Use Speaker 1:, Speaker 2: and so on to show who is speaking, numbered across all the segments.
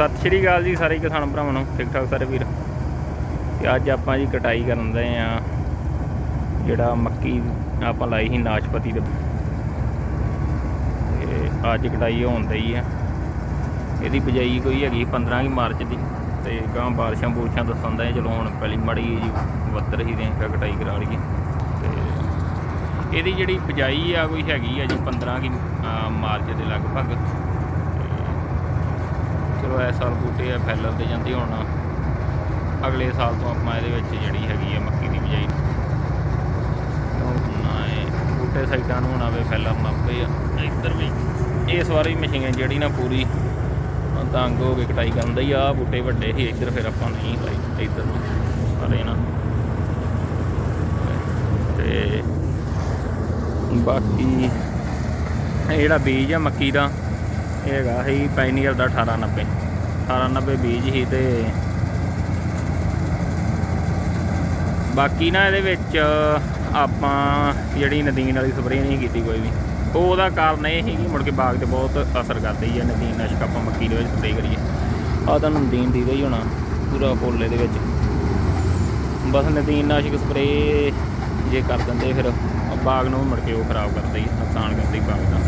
Speaker 1: ਸਤਿ ਸ਼੍ਰੀ ਅਕਾਲ ਜੀ ਸਾਰੇ ਕਿਸਾਨ ਭਰਾਵਾਂ ਨੂੰ, ਠੀਕ ਠਾਕ ਸਾਰੇ ਵੀਰ। ਤੇ ਅੱਜ ਆਪਾਂ ਜੀ ਕਟਾਈ ਕਰਨ ਦੇ ਆ, ਜਿਹੜਾ ਮੱਕੀ ਆਪਾਂ ਲਾਈ ਸੀ ਨਾਸ਼ਪਤੀ ਦੇ। ਤੇ ਅੱਜ ਕਟਾਈ ਹੋਣ ਦਈ ਆ। ਇਹਦੀ ਬਜਾਈ ਕੋਈ ਹੈਗੀ 15 ਕੀ ਮਾਰਚ ਦੀ। ਤੇ ਗਾਂ ਬਾਰਿਸ਼ਾਂ ਬੂਰਸ਼ਾਂ ਦੱਸਣ ਦਾ ਚਲੋ ਹੁਣ ਪਹਿਲੀ ਮੜੀ ਜੀ ਵੱਤਰ ਹੀ ਦੇ ਕਟਾਈ ਕਰਾ ਲਈਏ। ਤੇ ਇਹਦੀ ਜਿਹੜੀ ਬਜਾਈ ਆ, ਕੋਈ ਹੈਗੀ ਆ ਜੀ 15 ਕੀ ਮਾਰਚ ਦੇ ਲਗਭਗ। ਚਲੋ ਇਸ ਸਾਲ ਬੂਟੇ ਆ ਫੈਲਰ ਤੇ ਜਾਂਦੇ ਹੁਣ। ਅਗਲੇ ਸਾਲ ਤੋਂ ਆਪਾਂ ਇਹਦੇ ਵਿੱਚ ਜਿਹੜੀ ਹੈਗੀ ਆ ਮੱਕੀ ਦੀ ਬਿਜਾਈ। ਬੂਟੇ ਸਾਈਡਾਂ ਨੂੰ ਹੁਣ ਆਵੇ ਫੈਲਰ ਨੱਪੇ ਆ ਇੱਧਰ ਵੀ। ਇਸ ਵਾਰੀ ਮਸ਼ੀਨ ਜਿਹੜੀ ਨਾ ਪੂਰੀ ਤੰਗ ਹੋ ਕੇ ਕਟਾਈ ਕਰਨ ਦੀ ਆ ਬੂਟੇ ਵੱਡੇ ਸੀ, ਇੱਧਰ ਫਿਰ ਆਪਾਂ ਨਹੀਂ ਲਾਈ, ਇੱਧਰ ਨੂੰ ਸਾਰੇ ਨਾ। ਤੇ ਬਾਕੀ ਜਿਹੜਾ ਬੀਜ ਆ ਮੱਕੀ ਦਾ ਇਹ ਹੈਗਾ ਸੀ ਪਾਇਨੀਅਰ ਦਾ 1890 1890 ਬੀਜ ਹੀ ਤੇ ਬਾਕੀ ਨਾ ਇਹਦੇ ਵਿੱਚ ਆਪਾਂ ਜਿਹੜੀ ਨਦੀਨ ਵਾਲੀ ਸਪਰੇਅ ਨਹੀਂ ਕੀਤੀ ਕੋਈ ਵੀ। ਉਹ ਉਹਦਾ ਕਾਰਨ ਇਹ ਸੀ ਕਿ ਮੁੜ ਕੇ ਬਾਗ ਤੇ ਬਹੁਤ ਅਸਰ ਕਰਦੀ ਹੈ ਨਦੀਨ ਨਾਸ਼ਕ ਆਪਾਂ ਮੱਕੀ ਦੇ ਵਿੱਚ ਸਪਰੇਅ ਕਰੀਏ। ਆ ਤਾਂ ਨਦੀਨ ਦੀ ਹੀ ਹੋਣਾ, ਪੂਰਾ ਫੁੱਲ ਦੇ ਵਿੱਚ। ਬਸ ਨਦੀਨ ਨਾਸ਼ਕ ਸਪਰੇਅ ਜੇ ਕਰ ਦਿੰਦੇ ਫਿਰ ਬਾਗ ਨੂੰ ਮੁੜ ਕੇ ਉਹ ਖਰਾਬ ਕਰਦੀ ਨੁਕਸਾਨ ਕਰਦੀ ਬਾਗ ਦਾ।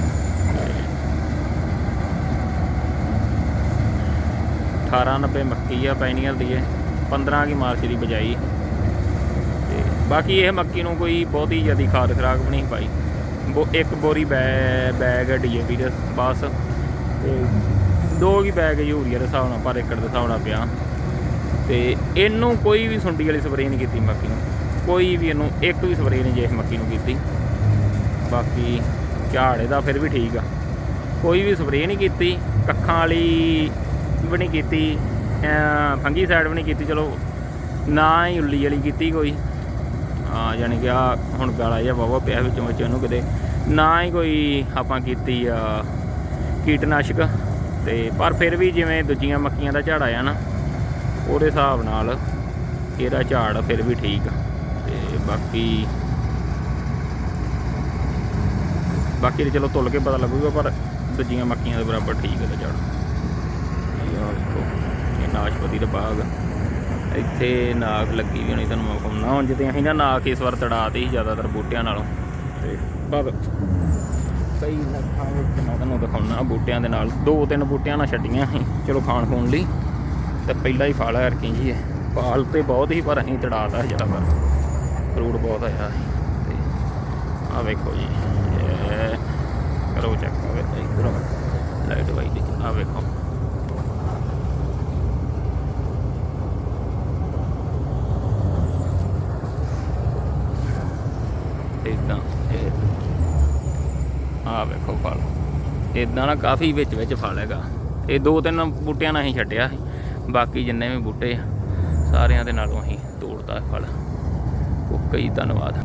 Speaker 1: 1890 ਮੱਕੀ ਆ ਪਾਇਨੀਅਰ ਦੀ ਹੈ 15 ਕੀ ਮਾਰਚ ਦੀ ਬਜਾਈ। ਤੇ ਬਾਕੀ ਇਹ ਮੱਕੀ ਨੂੰ ਕੋਈ ਬਹੁਤੀ ਜ਼ਿਆਦਾ ਖਾਦ ਖਰਾਕ ਵੀ ਨਹੀਂ ਪਾਈ। ਬੋ, ਇੱਕ ਬੋਰੀ ਬੈ, ਬੈਗ ਡੀਏਪੀ ਦੇ ਬਸ। ਤੇ ਦੋ ਕੀ ਬੈਗ ਯੂਰੀਆ ਦੇ ਹਿਸਾਬ ਨਾਲ ਪਰ ਏਕੜ ਦੇ ਹਿਸਾਬ ਨਾਲ ਪਿਆ। ਤੇ ਇਹਨੂੰ ਕੋਈ ਵੀ ਸੁੰਡੀ ਵਾਲੀ ਸਪਰੇਅ ਨਹੀਂ ਕੀਤੀ ਮੱਕੀ ਨੂੰ। ਕੋਈ ਵੀ ਇਹਨੂੰ, ਇੱਕ ਵੀ ਸਪਰੇਅ ਨਹੀਂ ਜੇ ਇਸ ਮੱਕੀ ਨੂੰ ਕੀਤੀ। ਬਾਕੀ ਝਾੜ ਇਹਦਾ ਫਿਰ ਵੀ ਠੀਕ ਆ। ਕੋਈ ਵੀ ਸਪਰੇਅ ਨਹੀਂ ਕੀਤੀ। ਕੱਖਾਂ ਵਾਲੀ ਵੀ ਨਹੀਂ ਕੀਤੀ ਫੰਗੀ ਸਾਈਡ ਵੀ ਨਹੀਂ ਕੀਤੀ, ਚਲੋ ਨਾ ਹੀ ਉੱਲੀ ਵਾਲੀ ਕੀਤੀ ਕੋਈ। ਆ ਯਾਨੀ ਕਿ ਆ ਹੁਣ ਗਾਲਾ ਜਿਹਾ ਵਾਵਾ ਪਿਆ ਵਿੱਚੋਂ ਵਿੱਚ ਉਹਨੂੰ ਕਿਤੇ। ਨਾ ਹੀ ਕੋਈ ਆਪਾਂ ਕੀਤੀ ਆ ਕੀਟਨਾਸ਼ਕ ਤੇ ਪਰ ਫਿਰ ਵੀ ਜਿਵੇਂ ਦੂਜੀਆਂ ਮੱਕੀਆਂ ਦਾ ਝਾੜ ਆਇਆ ਨਾ, ਉਹਦੇ ਹਿਸਾਬ ਨਾਲ ਇਹਦਾ ਝਾੜ ਫਿਰ ਵੀ ਠੀਕ। ਆ ਤੇ ਬਾਕੀ ਬਾਕੀ ਤੇ ਚਲੋ ਤੁੱਲ ਕੇ ਪਤਾ ਲੱਗੂਗਾ, ਪਰ ਦੂਜੀਆਂ ਮੱਕੀਆਂ ਦੇ ਬਰਾਬਰ ਠੀਕ ਹੈ ਤੇ ਝਾੜ। ਇਹ ਨਾਸ਼ਪਤੀ ਦਾ ਬਾਗ ਇੱਥੇ ਨਾਕ ਲੱਗੀ ਵੀ ਹੋਣੀ ਤੁਹਾਨੂੰ ਮੈਂ ਵਿਖਾਉਣਾ ਹੁਣ ਜਿੱਤੇ ਅਸੀਂ ਨਾ ਨਾਕ ਇਸ ਵਾਰ ਤੜਾਤੀ ਸੀ ਜ਼ਿਆਦਾਤਰ ਬੂਟਿਆਂ ਨਾਲੋਂ। ਤੇ ਬਾਗ ਕਈ ਨੱਖਾਂ ਵਿੱਚ ਮੈਂ ਤੁਹਾਨੂੰ ਦਿਖਾਉਣਾ ਬੂਟਿਆਂ ਦੇ ਨਾਲ। ਦੋ ਤਿੰਨ ਬੂਟਿਆਂ ਨਾਲ ਛੱਡੀਆਂ ਸੀ ਚਲੋ ਖਾਣ ਖੂਣ ਲਈ। ਤੇ ਪਹਿਲਾ ਹੀ ਫਲ ਕਰਕੇ ਜੀ ਇਹ। ਫਲ ਤੇ ਬਹੁਤ ਹੀ ਪਰ ਅਸੀਂ ਤੜਾਤਾ ਜ਼ਿਆਦਾਤਰ। ਫਰੂਟ ਬਹੁਤ ਆਇਆ ਤੇ ਆ ਵੇਖੋ ਜੀ। ਕਰੋ ਚੈੱਕ ਆਵੇ ਇਧਰੋਂ ਲਾਈਟ ਵਾਈ ਦੀ ਆ ਵੇਖੋ ਇਦਾਂ ਆਹ ਵੇਖੋ ਫਲ। ਇਦਾਂ ਨਾ ਕਾਫੀ ਵਿੱਚ ਵਿੱਚ ਫਲ ਹੈਗਾ। ਇਹ ਦੋ ਤਿੰਨ ਬੂਟਿਆਂ ਨਾਲ ਅਸੀਂ ਛੱਡਿਆ ਬਾਕੀ ਜਿੰਨੇ ਵੀ ਬੂਟੇ ਸਾਰਿਆਂ ਦੇ ਨਾਲੋਂ ਅਸੀਂ ਤੋੜਤਾ ਫਲ। ਉਹ ਕਈ ਧੰਨਵਾਦ।